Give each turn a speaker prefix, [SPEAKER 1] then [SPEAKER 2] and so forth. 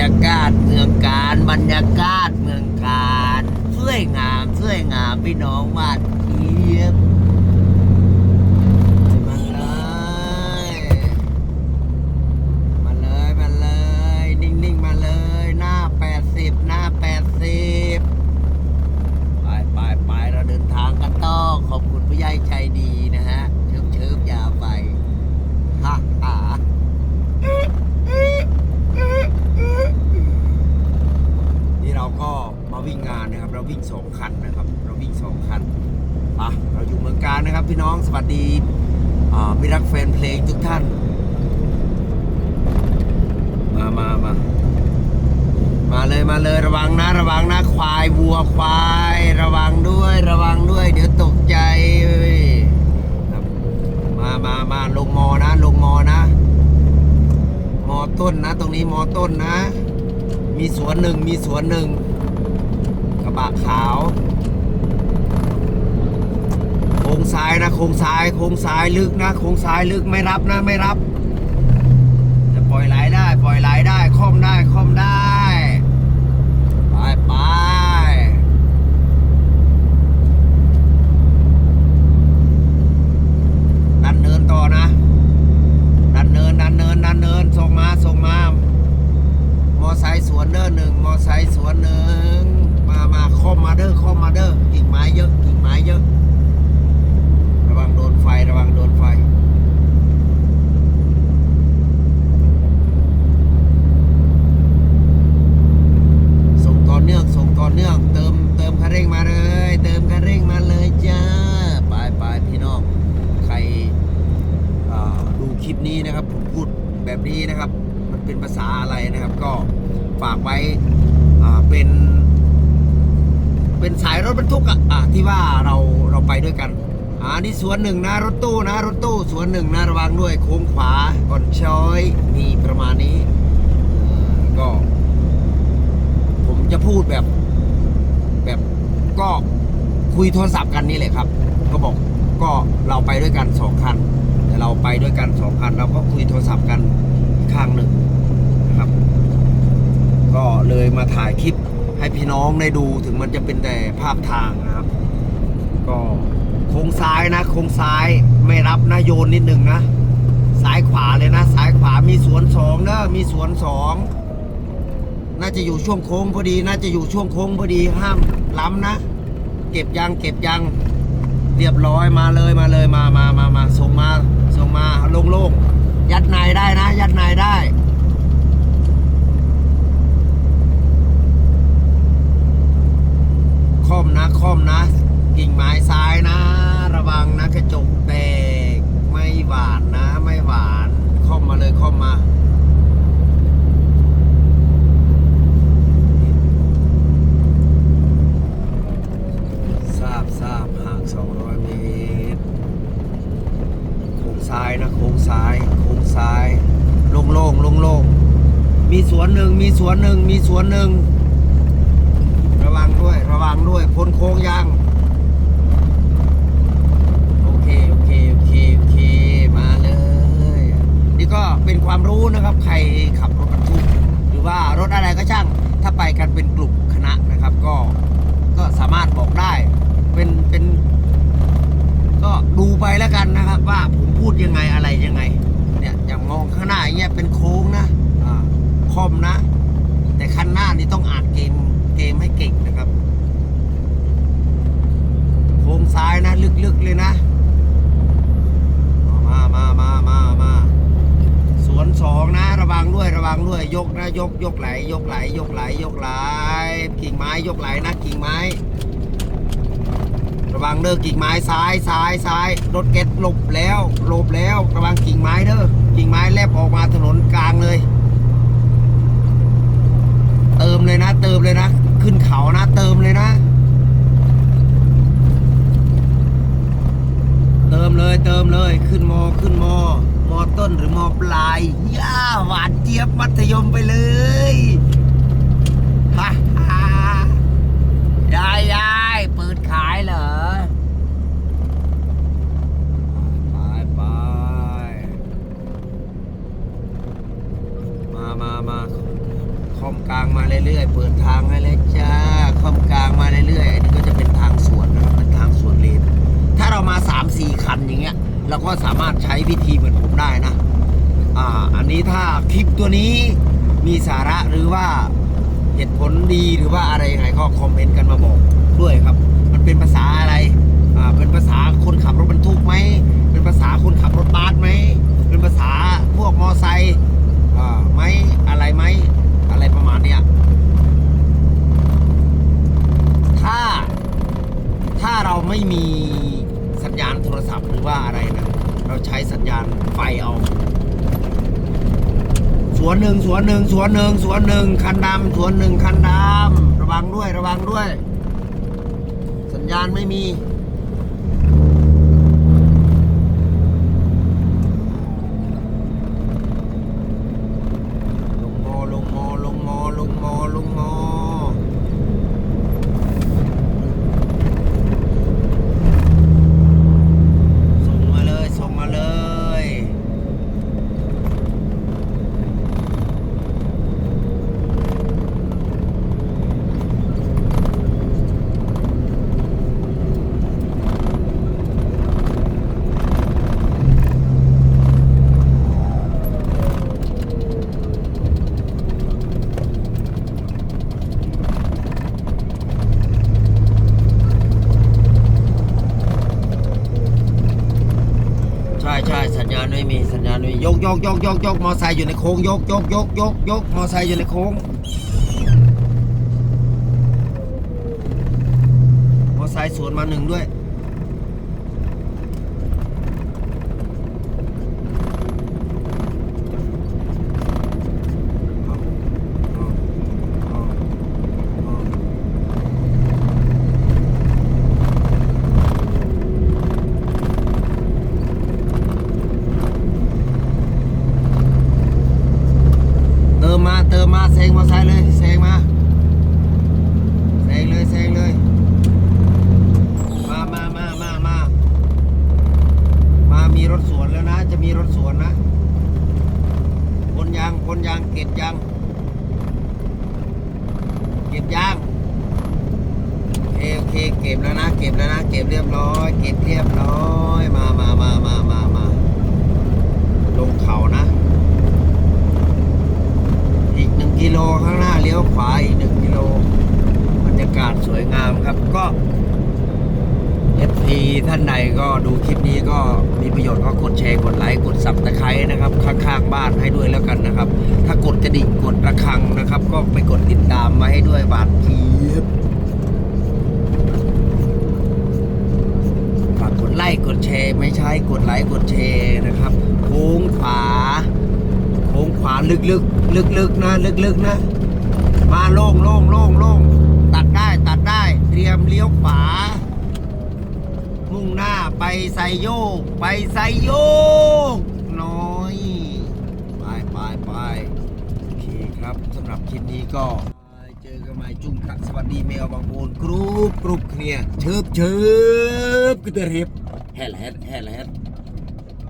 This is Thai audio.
[SPEAKER 1] ยากาศเมืองการบรรยากาศเมืองการสวยงามสวยงามพี่น้องวาดเทียบมาเลยมาเลยมาเลย นิ่งๆมาเลย หน้า80หน้า80ไปไปไปเราเดินทางกันต่อขอบคุณผู้ใหญ่ใจดีนะฮะ เชิบเชิบยาวไปฮ่าฮ่านี่เราก็มาวิ่งงานนะครับ เราวิ่ง สองคันนะครับ เราวิ่งสองคันปะเราอยู่เมืองการนะครับ พี่น้องสวัสดีอ่าพี่รักแฟนเพลงทุกท่าน มามามามาเลยมาเลยระวังนะระวังนะควายวัวควาย ระวังด้วยระวังด้วย เดี๋ยวตกใจครับมามามาลงมอนะ ลงมอนะ มอต้นนะ ตรงนี้มอต้นนะ มีสวนหนึ่งมีสวนหนึ่ง กระบะขาวโค้งซ้ายนะโค้งซ้ายโค้งซ้ายลึกนะโค้งซ้ายลึกไม่รับนะไม่รับจะปล่อยไหลได้ ปล่อยไหลได้ค่อมได้ค่อมได้ ไปไปดันเนินต่อนะ ดันเนินดันเนินดันเนินส่งมาส่งมา มอไซค์สวนเด้อหนึ่งมอไซค์สวนหนึ่งมามาค่อมมาเด้อค่อมมาเด้อกิ่งไม้เยอะกิ่งไม้เยอะ ระวังโดนไฟระวังโดนไฟ ส่งต่อเนื่องส่งต่อเนื่อง เติมเติมคันเร่งมาเลย เติมคันเร่งมาเลยจ้าไปไปพี่น้องใครอ่าดูคลิป นะครับผมพูดแบบนี้นะครับ มันเป็นภาษาอะไรนะครับ ก็ฝากไว้เป็น เป็นสายรถบรรทุกอะอะที่ว่าเราเราไปด้วยกันอ่านี่สวนหนึ่งนะรถตู้นะรถตู้สวนหนึ่งนะระวังด้วยโค้งขวาก่อนช้อยมีประมาณนี้ก็ ผมจะพูดแบบ แบบก็คุยโทรศัพท์กันนี่แหละครับ ก็บอกก็เราไปด้วยกันสองคัน เราไปด้วยกันสองคันเราก็คุยโทรศัพท์กันข้างหนึ่งนะครับ ก็เลยมาถ่ายคลิปให้พี่น้องได้ดูถึงมันจะเป็นแต่ภาพทางนะครับ ก็โค้งซ้ายนะโค้งซ้ายไม่รับนะโยนนิดหนึ่งนะซ้ายขวาเลยนะซ้ายขวามีสวนสองเนอะมีสวนสองน่าจะอยู่ช่วงโค้งพอดี น่าจะอยู่ช่วงโค้งพอดีห้ามล้ำนะ เก็บยังเก็บยังเรียบร้อยมาเลยมาเลยมามามามาส่งมา ส่งมาโล่งๆยัดในได้นะ ยัดในได้ คอมนะคอมนะ กิ่งไม้ซ้ายนะ ระวังนะกระจกแตกไม่หวานนะ ไม่หวานคอมมาเลยคอมมา ทราบทราบห่าง 200 เมตร โค้งซ้ายนะ โค้งซ้าย โค้งซ้าย โล่งโล่งโล่งโล่ง มีสวนหนึ่งมีสวนหนึ่งมีสวนหนึ่งระวังด้วยระวังด้วยพ้นโค้งยังโอเคโอเคโอเคโอเคมาเลย นี่ก็เป็นความรู้นะครับ ใครขับรถบรรทุกหรือว่ารถอะไรก็ช่าง ถ้าไปกันเป็นกลุ่มคณะนะครับก็ก็สามารถบอกได้เป็นเป็นก็ดูไปแล้วกันนะครับ ว่าผมพูดยังไงอะไรยังไง เนี่ยอย่างมองข้างหน้าอย่างเงี้ยเป็นโค้งนะอ่า คอมนะ แต่คันหน้านี่ต้องอ่านเกมเกมให้เก่งนะครับ โค้งซ้ายนะลึกๆเลยนะ มามามามามาสวนสองนะ ระวังด้วยระวังด้วย ยกนะ ยกยกไหล ยกไหล ยกไหล ยกไหล กิ่งไม้ยกไหลนะ กิ่งไม้ ระวังเด้อกิ่งไม้ซ้ายซ้ายซ้ายรถเก็ตหลบแล้วหลบแล้ว ระวังกิ่งไม้เด้อกิ่งไม้แลบออกมาถนนกลางเลย เติมเลยนะ เติมเลยนะ ขึ้นเขานะ เติมเลยนะ เติมเลยเติมเลยขึ้นมอขึ้นมอมอต้นหรือมอปลายย่าหวานเจี๊ยบมัธยมไปเลยฮ่าฮ่ายายยายเปิดขายเหรอ ไปไปมามามาข คอมกลางมาเรื่อยๆ เปิดทางให้เลยจ้าคอมกลางมาเรื่อยๆ อันนี้ก็จะเป็นทางสวนนะครับ เป็นทางสวนเลน ถ้า สี่คันอย่างเงี้ยเราก็สามารถใช้วิธีเหมือนผมได้นะอ่าอันนี้ถ้าคลิปตัวนี้มีสาระหรือว่าเหตุผลดีหรือว่าอะไรยังไงก็คอมเมนต์กันมาบอกด้วยครับ มันเป็นภาษาอะไรอ่าเป็นภาษาคนขับรถบรรทุกไหม เป็นภาษาคนขับรถบัสไหม เป็นภาษาพวกมอไซค์ อ่าไหมอะไรไหมอะไรประมาณเนี้ย ถ้า ถ้าเราไม่มีสัญญาณโทรศัพท์หรือว่าอะไรนะ เราใช้สัญญาณ ไฟเอาสวนหนึ่งสวนหนึ่งสวนหนึ่งสวนหนึ่งคันดำสวนหนึ่งคันดำระวังด้วยระวังด้วย สัญญาณไม่มี ลงมอลงมอลงมอลงมอลงมอ ส่งมาเลยส่งมาเลย ใช่ใช่สัญญาณไม่มีสัญญาณไม่มี ยกยกยกยกมอไซค์อยู่ในโค้งยกยกยกยกยกมอไซค์อยู่ในโค้ง มอไซค์สวนมาหนึ่งด้วยเอาเอาเอาเอาเติมมาเติมมาเซงมอไซค์เลยเซงมาเซงเลยเซงเลย มามามามามามามีรถสวนแล้วนะ จะมีรถสวนนะคนยางคนยางเก็บยางเก็บยางโอเคโอเคเก็บแล้วนะ เก็บแล้วนะ เก็บเรียบร้อย เก็บเรียบร้อย มามามามามามาลงเขานะ อีกหนึ่งกิโลข้างหน้าเลี้ยวขวาอีกหนึ่งกิโลบรรยากาศสวยงามครับ ก็เอฟซีท่านใดก็ดูคลิปนี้ก็มีประโยชน์ก็กดแชร์ กดไลค์ กดซับตะไคร้นะครับ ข้างๆบ้านให้ด้วยแล้วกันนะครับ ถ้ากดกระดิ่งกดระฆังนะครับ ก็ไปกดติดตามมาให้ด้วยบาทเทียบฝา กดไลค์กดแชร์ ไม่ใช่กดไลค์กดแชร์นะครับโค้งขวาโค้งขวาลึกๆลึกๆนะลึกๆนะ มาโล่งโล่งโล่งโล่งตัดได้ตัดได้เตรียมเลี้ยวขวา มุ่งหน้าไปไซโยก ไปไซโยก น้อยไปไปไปโอเคครับสำหรับคลิปนี้ก็เจอกันใหม่จุ่มกัสวัสดีเมลบางปูนกรุ๊ปกรุ๊ปเคลียร์เชิบเชิบกึตเร์เฮบ แฮล